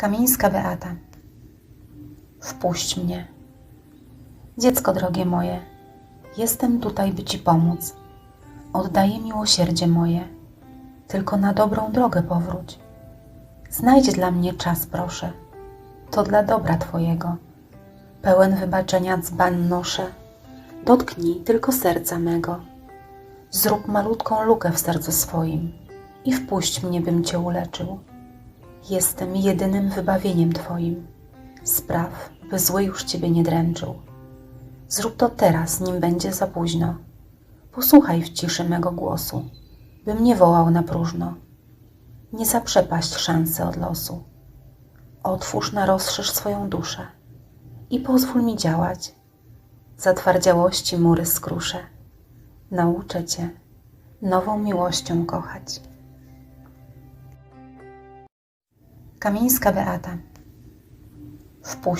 Kamińska Beata. Wpuść mnie. Dziecko drogie moje, jestem tutaj, by Ci pomóc. Oddaję miłosierdzie moje, tylko na dobrą drogę powróć. Znajdź dla mnie czas, proszę, to dla dobra Twojego. Pełen wybaczenia dzban noszę, dotknij tylko serca mego. Zrób malutką lukę w sercu swoim i wpuść mnie, bym Cię uleczył. Jestem jedynym wybawieniem Twoim. Spraw, by zły już Ciebie nie dręczył. Zrób to teraz, nim będzie za późno. Posłuchaj w ciszy mego głosu, bym nie wołał na próżno. Nie zaprzepaść szansy od losu. Otwórz na rozszerz swoją duszę i pozwól mi działać. Zatwardziałości mury skruszę. Nauczę Cię nową miłością kochać. Kamińska Beata. Wpuść